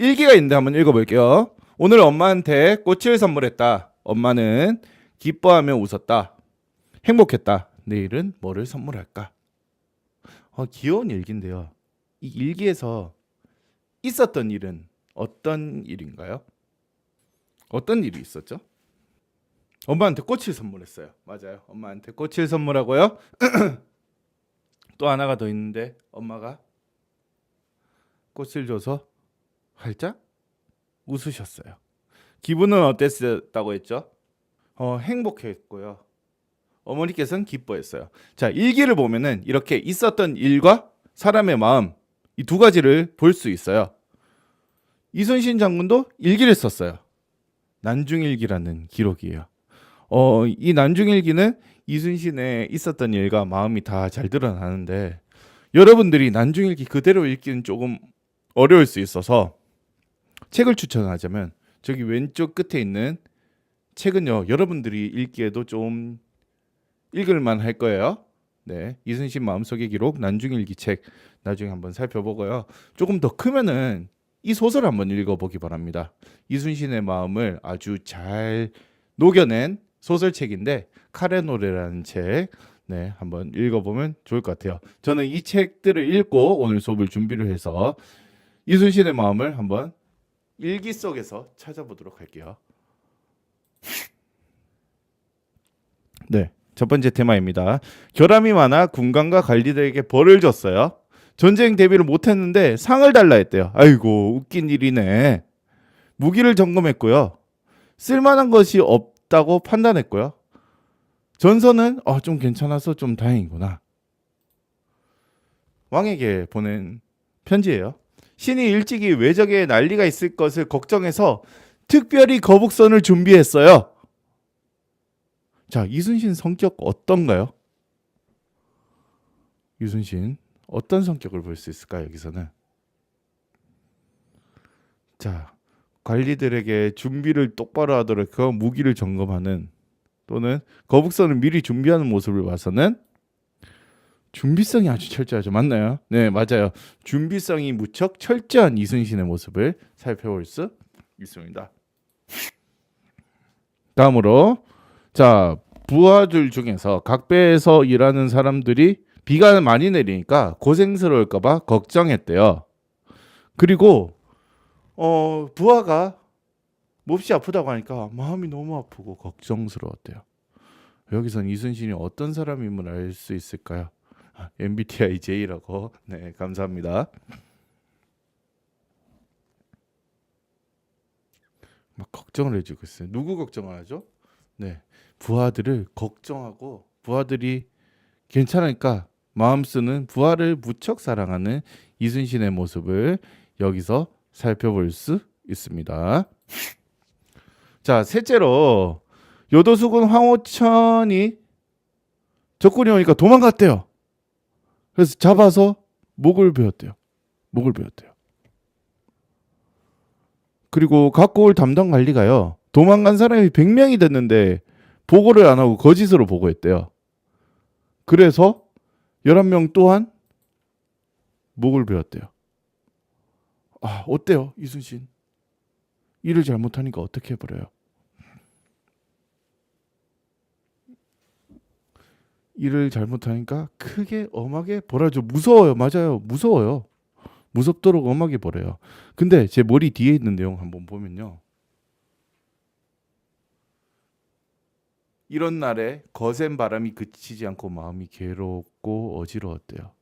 일기가 있는데 한번 읽어볼게요. 오늘 엄마한테 꽃을 선물했다. 엄마는 기뻐하며 웃었다. 행복했다. 내일은 뭐를 선물할까? 어, 귀여운 일기인데요. 이 일기에서 있었던 일은 어떤 일인가요? 어떤 일이 있었죠? 엄마한테 꽃을 선물했어요. 맞아요. 엄마한테 꽃을 선물하고요. 또 하나가 더 있는데 엄마가 꽃을 줘서 활짝 웃으셨어요. 기분은 어땠다고 했죠? 어, 행복했고요. 어머니께서는 기뻐했어요. 자, 일기를 보면은 이렇게 있었던 일과 사람의 마음 이 두 가지를 볼 수 있어요. 이순신 장군도 일기를 썼어요. 난중일기라는 기록이에요. 어, 이 난중일기는 이순신에 있었던 일과 마음이 다 잘 드러나는데 여러분들이 난중일기 그대로 읽기는 조금 어려울 수 있어서 책을 추천하자면 저기 왼쪽 끝에 있는 책은요 여러분들이 읽기에도 좀 읽을만 할 거예요. 네, 이순신 마음속의 기록 난중일기 책 나중에 한번 살펴보고요. 조금 더 크면은 이 소설 한번 읽어보기 바랍니다. 이순신의 마음을 아주 잘 녹여낸 소설책인데 칼의 노래라는 책, 네 한번 읽어보면 좋을 것 같아요. 저는 이 책들을 읽고 오늘 수업을 준비를 해서 이순신의 마음을 한번 일기 속에서 찾아보도록 할게요. 네, 첫 번째 테마입니다. 결함이 많아 군관과 관리들에게 벌을 줬어요. 전쟁 대비를 못했는데 상을 달라 했대요. 아이고 웃긴 일이네. 무기를 점검했고요. 쓸만한 것이 없다고 판단했고요. 전선은 어, 좀 괜찮아서 좀 다행이구나. 왕에게 보낸 편지예요. 신이 일찍이 외적에 난리가 있을 것을 걱정해서 특별히 거북선을 준비했어요. 자, 이순신 성격 어떤가요? 이순신 어떤 성격을 볼 수 있을까 여기서는? 자, 관리들에게 준비를 똑바로 하도록 그 무기를 점검하는 또는 거북선을 미리 준비하는 모습을 봐서는 준비성이 아주 철저하죠. 맞나요? 네, 맞아요. 준비성이 무척 철저한 이순신의 모습을 살펴볼 수 있습니다. 다음으로 자 부하들 중에서 각배에서 일하는 사람들이 비가 많이 내리니까 고생스러울까봐 걱정했대요. 그리고 어 부하가 몹시 아프다고 하니까 마음이 너무 아프고 걱정스러웠대요. 여기선 이순신이 어떤 사람임을 알 수 있을까요? 아, MBTI J라고. 네, 감사합니다. 막 걱정을 해주고 있어요. 누구 걱정을 하죠? 네, 부하들을 걱정하고 부하들이 괜찮으니까 마음 쓰는 부하를 무척 사랑하는 이순신의 모습을 여기서 살펴볼 수 있습니다. 자, 셋째로 요도수군 황호천이 적군이 오니까 도망갔대요. 그래서 잡아서 목을 베었대요. 목을 베었대요. 그리고 갖고 올 담당 관리가요. 도망간 사람이 100명이 됐는데 보고를 안 하고 거짓으로 보고했대요. 그래서 11명 또한 목을 베었대요. 아, 어때요? 이순신. 일을 잘못하니까 어떻게 해버려요? 일을 잘못하니까 크게 엄하게 벌어줘. 무서워요. 맞아요. 무서워요. 무섭도록 엄하게 벌어요. 근데 제 머리 뒤에 있는 내용 한번 보면요. 이런 날에 거센 바람이 그치지 않고 마음이 괴롭고 어지러웠대요.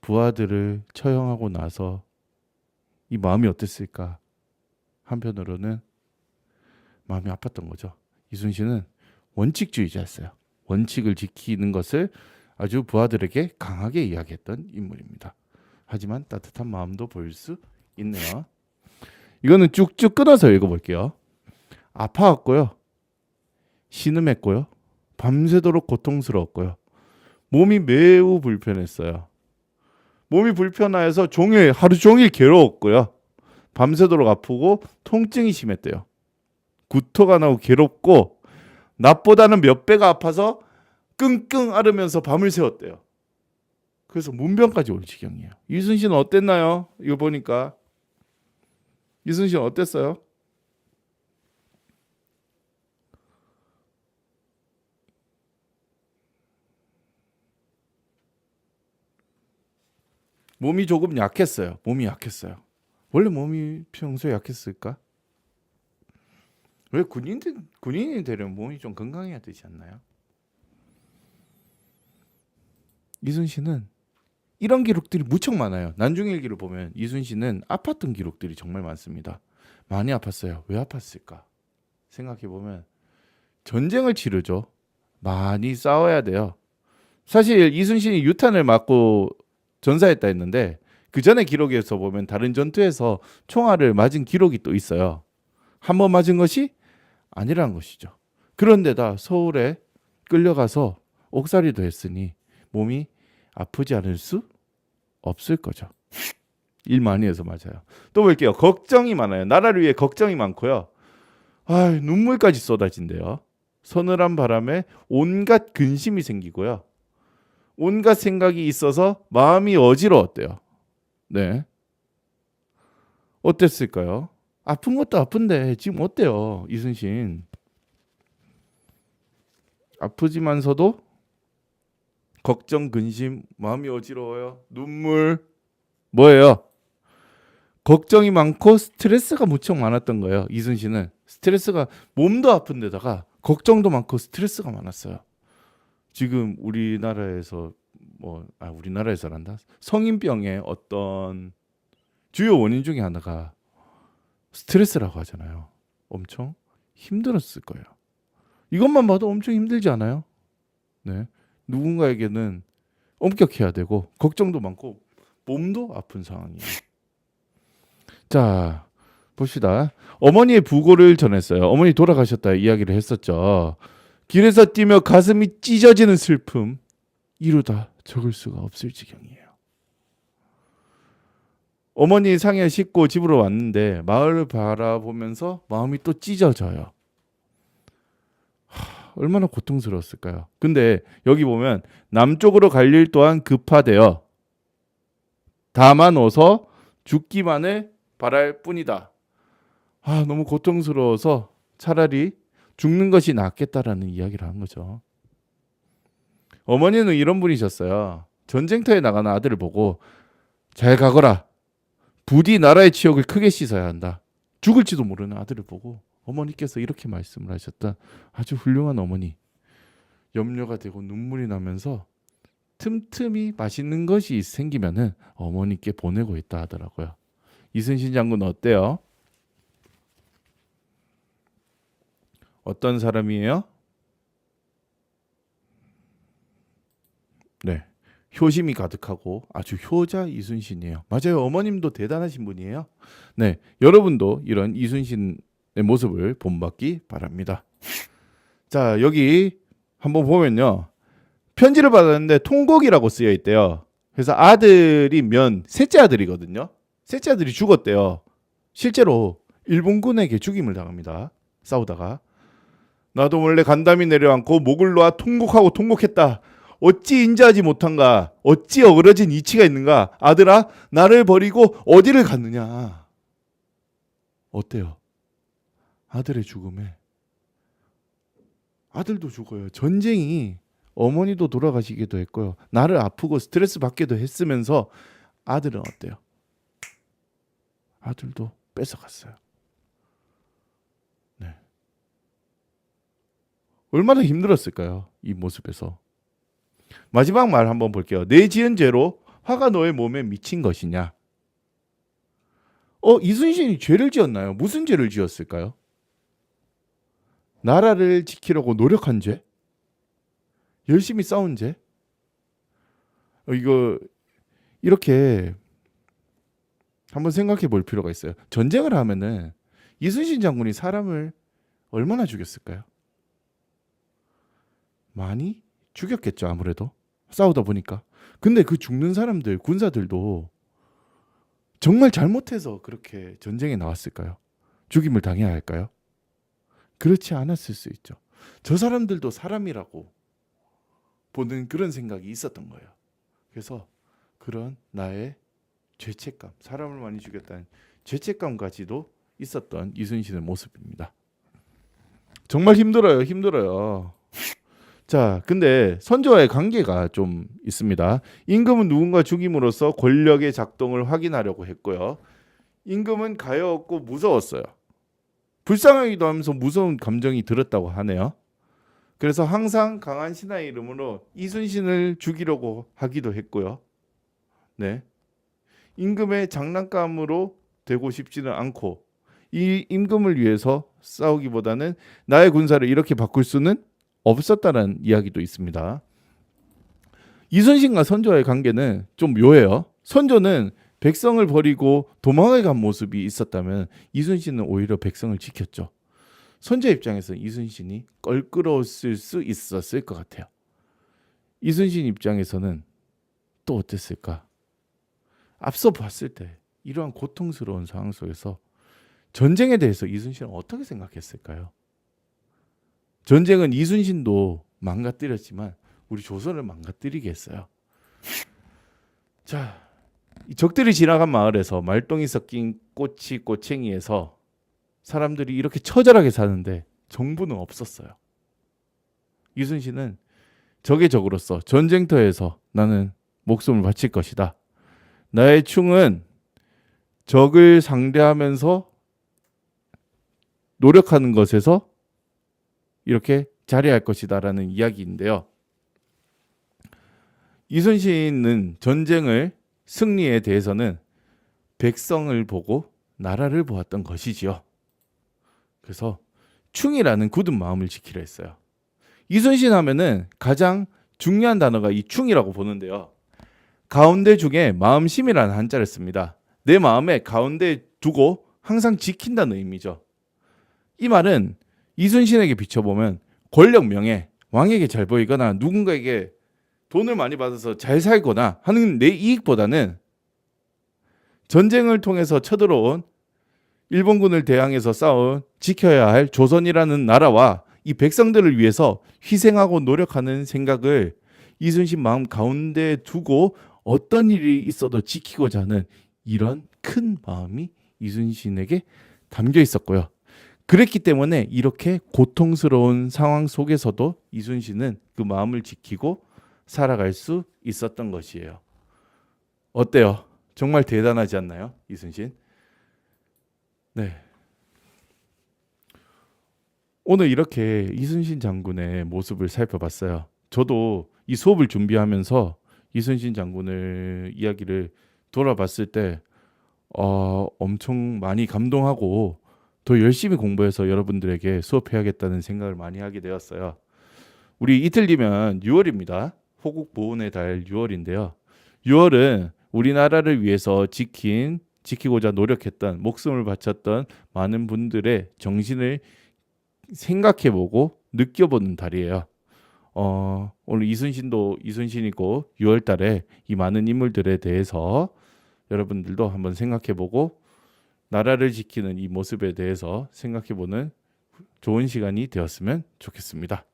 부하들을 처형하고 나서 이 마음이 어땠을까? 한편으로는 마음이 아팠던 거죠. 이순신은 원칙주의자였어요. 원칙을 지키는 것을 아주 부하들에게 강하게 이야기했던 인물입니다. 하지만 따뜻한 마음도 보일 수 있네요. 이거는 쭉쭉 끊어서 읽어볼게요. 아파왔고요. 신음했고요. 밤새도록 고통스러웠고요. 몸이 매우 불편했어요. 몸이 불편하여서 종일 하루 종일 괴로웠고요. 밤새도록 아프고 통증이 심했대요. 구토가 나고 괴롭고 낮보다는 몇 배가 아파서 끙끙 앓으면서 밤을 새웠대요. 그래서 문병까지 올 지경이에요. 이순신은 어땠나요? 이거 보니까 이순신 어땠어요? 몸이 조금 약했어요. 몸이 약했어요. 원래 몸이 평소에 약했을까? 왜 군인들 군인이 되려면 몸이 좀 건강해야 되지 않나요? 이순신은 이런 기록들이 무척 많아요. 난중일기를 보면 이순신은 아팠던 기록들이 정말 많습니다. 많이 아팠어요. 왜 아팠을까? 생각해 보면 전쟁을 치르죠. 많이 싸워야 돼요. 사실 이순신이 유탄을 맞고 전사했다 했는데 그 전에 기록에서 보면 다른 전투에서 총알을 맞은 기록이 또 있어요. 한 번 맞은 것이 아니라는 것이죠. 그런데다 서울에 끌려가서 옥살이도 했으니 몸이 아프지 않을 수 없을 거죠. 일 많이 해서 맞아요. 또 볼게요. 걱정이 많아요. 나라를 위해 걱정이 많고요. 아, 눈물까지 쏟아진대요. 서늘한 바람에 온갖 근심이 생기고요. 온갖 생각이 있어서 마음이 어지러웠대요. 네. 어땠을까요? 아픈 것도 아픈데 지금 어때요, 이순신? 아프지만서도 걱정, 근심, 마음이 어지러워요. 눈물 뭐예요? 걱정이 많고 스트레스가 무척 많았던 거예요. 이순신은 스트레스가 몸도 아픈데다가 걱정도 많고 스트레스가 많았어요. 지금 우리나라에서 뭐 아 우리나라에서란다 성인병의 어떤 주요 원인 중에 하나가 스트레스라고 하잖아요. 엄청 힘들었을 거예요. 이것만 봐도 엄청 힘들지 않아요? 네. 누군가에게는 엄격해야 되고 걱정도 많고 몸도 아픈 상황이에요. 자, 봅시다. 어머니의 부고를 전했어요. 어머니 돌아가셨다 이야기를 했었죠. 길에서 뛰며 가슴이 찢어지는 슬픔 이루다 적을 수가 없을 지경이에요. 어머니 상에 싣고 집으로 왔는데 마을을 바라보면서 마음이 또 찢어져요. 하, 얼마나 고통스러웠을까요? 근데 여기 보면 남쪽으로 갈 일 또한 급하대요. 다만 어서 죽기만을 바랄 뿐이다. 아, 너무 고통스러워서 차라리 죽는 것이 낫겠다라는 이야기를 한 거죠. 어머니는 이런 분이셨어요. 전쟁터에 나가는 아들을 보고 잘 가거라. 부디 나라의 치욕을 크게 씻어야 한다. 죽을지도 모르는 아들을 보고 어머니께서 이렇게 말씀을 하셨다. 아주 훌륭한 어머니. 염려가 되고 눈물이 나면서 틈틈이 맛있는 것이 생기면은 어머니께 보내고 있다 하더라고요. 이순신 장군 어때요? 어떤 사람이에요? 네. 효심이 가득하고 아주 효자 이순신이에요. 맞아요. 어머님도 대단하신 분이에요. 네. 여러분도 이런 이순신의 모습을 본받기 바랍니다. 자, 여기 한번 보면요. 편지를 받았는데 통곡이라고 쓰여 있대요. 그래서 아들이 면 셋째 아들이거든요. 셋째 아들이 죽었대요. 실제로 일본군에게 죽임을 당합니다. 싸우다가 나도 원래 간담이 내려앉고 목을 놓아 통곡하고 통곡했다. 어찌 인자하지 못한가? 어찌 어그러진 이치가 있는가? 아들아, 나를 버리고 어디를 갔느냐? 어때요? 아들의 죽음에 아들도 죽어요. 전쟁이 어머니도 돌아가시기도 했고요. 나를 아프고 스트레스 받기도 했으면서 아들은 어때요? 아들도 뺏어갔어요. 네. 얼마나 힘들었을까요? 이 모습에서. 마지막 말 한번 볼게요. 내 지은 죄로 화가 너의 몸에 미친 것이냐? 어, 이순신이 죄를 지었나요? 무슨 죄를 지었을까요? 나라를 지키려고 노력한 죄? 열심히 싸운 죄? 어, 이거 이렇게 한번 생각해 볼 필요가 있어요. 전쟁을 하면은 이순신 장군이 사람을 얼마나 죽였을까요? 많이 죽였겠죠, 아무래도. 싸우다 보니까. 근데 그 죽는 사람들, 군사들도 정말 잘못해서 그렇게 전쟁에 나왔을까요? 죽임을 당해야 할까요? 그렇지 않았을 수 있죠. 저 사람들도 사람이라고 보는 그런 생각이 있었던 거예요. 그래서 그런 나의 죄책감, 사람을 많이 죽였다는 죄책감까지도 있었던 이순신의 모습입니다. 정말 힘들어요. 힘들어요. 자, 근데 선조와의 관계가 좀 있습니다. 임금은 누군가 죽임으로써 권력의 작동을 확인하려고 했고요. 임금은 가여웠고 무서웠어요. 불쌍하기도 하면서 무서운 감정이 들었다고 하네요. 그래서 항상 강한 신하의 이름으로 이순신을 죽이려고 하기도 했고요. 네. 임금의 장난감으로 되고 싶지는 않고 이 임금을 위해서 싸우기보다는 나의 군사를 이렇게 바꿀 수는 없었다는 이야기도 있습니다. 이순신과 선조의 관계는 좀 묘해요. 선조는 백성을 버리고 도망을 간 모습이 있었다면 이순신은 오히려 백성을 지켰죠. 선조 입장에서 이순신이 껄끄러웠을 수 있었을 것 같아요. 이순신 입장에서는 또 어땠을까? 앞서 봤을 때 이러한 고통스러운 상황 속에서 전쟁에 대해서 이순신은 어떻게 생각했을까요? 전쟁은 이순신도 망가뜨렸지만 우리 조선을 망가뜨리게 했어요. 자, 이 적들이 지나간 마을에서 말똥이 섞인 꼬치 꼬챙이에서 사람들이 이렇게 처절하게 사는데 정부는 없었어요. 이순신은 적의 적으로서 전쟁터에서 나는 목숨을 바칠 것이다. 나의 충은 적을 상대하면서 노력하는 것에서 이렇게 잘해야 할 것이다라는 이야기인데요. 이순신은 전쟁을 승리에 대해서는 백성을 보고 나라를 보았던 것이지요. 그래서 충이라는 굳은 마음을 지키려 했어요. 이순신 하면은 가장 중요한 단어가 이 충이라고 보는데요. 가운데 중에 마음심이라는 한자를 씁니다. 내 마음에 가운데 두고 항상 지킨다는 의미죠. 이 말은 이순신에게 비춰보면 권력 명예, 왕에게 잘 보이거나 누군가에게 돈을 많이 받아서 잘 살거나 하는 내 이익보다는 전쟁을 통해서 쳐들어온 일본군을 대항해서 싸운 지켜야 할 조선이라는 나라와 이 백성들을 위해서 희생하고 노력하는 생각을 이순신 마음 가운데 두고 어떤 일이 있어도 지키고자 하는 이런 큰 마음이 이순신에게 담겨 있었고요. 그랬기 때문에 이렇게 고통스러운 상황 속에서도 이순신은 그 마음을 지키고 살아갈 수 있었던 것이에요. 어때요? 정말 대단하지 않나요? 이순신? 네. 오늘 이렇게 이순신 장군의 모습을 살펴봤어요. 저도 이 수업을 준비하면서 이순신 장군의 이야기를 돌아봤을 때 어, 엄청 많이 감동하고 더 열심히 공부해서 여러분들에게 수업해야겠다는 생각을 많이 하게 되었어요. 우리 이틀 뒤면 6월입니다. 호국 보훈의 달 6월인데요. 6월은 우리나라를 위해서 지킨 지키고자 노력했던 목숨을 바쳤던 많은 분들의 정신을 생각해보고 느껴보는 달이에요. 어, 오늘 이순신도 이순신이고 6월달에 이 많은 인물들에 대해서 여러분들도 한번 생각해보고 나라를 지키는 이 모습에 대해서 생각해보는 좋은 시간이 되었으면 좋겠습니다.